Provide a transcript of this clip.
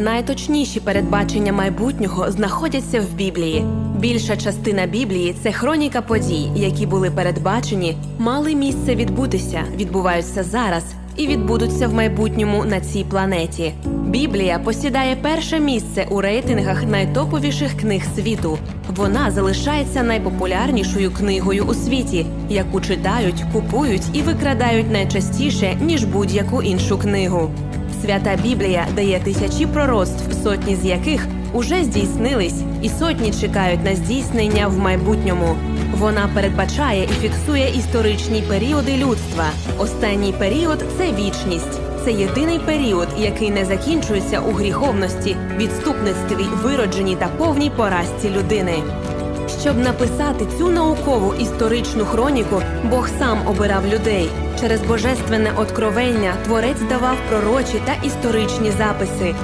Найточніші передбачення майбутнього знаходяться в Біблії. Більша частина Біблії це хроніка подій, які були передбачені, мали місце відбутися, відбуваються зараз і відбудуться в майбутньому на цій планеті. Біблія посідає перше місце у рейтингах найтоповіших книг світу. Вона залишається найпопулярнішою книгою у світі, яку читають, купують і викрадають найчастіше ніж будь-яку іншу книгу. Свята Біблія дає тисячі пророцтв, сотні з яких уже здійснились, і сотні чекають на здійснення в майбутньому. Вона передбачає і фіксує історичні періоди людства. Останній період це вічність. Це єдиний період, який не закінчується у гріховності, відступництві, виродженні та повній поразці людини. Щоб написати цю наукову історичну хроніку, Бог сам обирав людей. Через божественне откровення творець давав пророчі та історичні записи.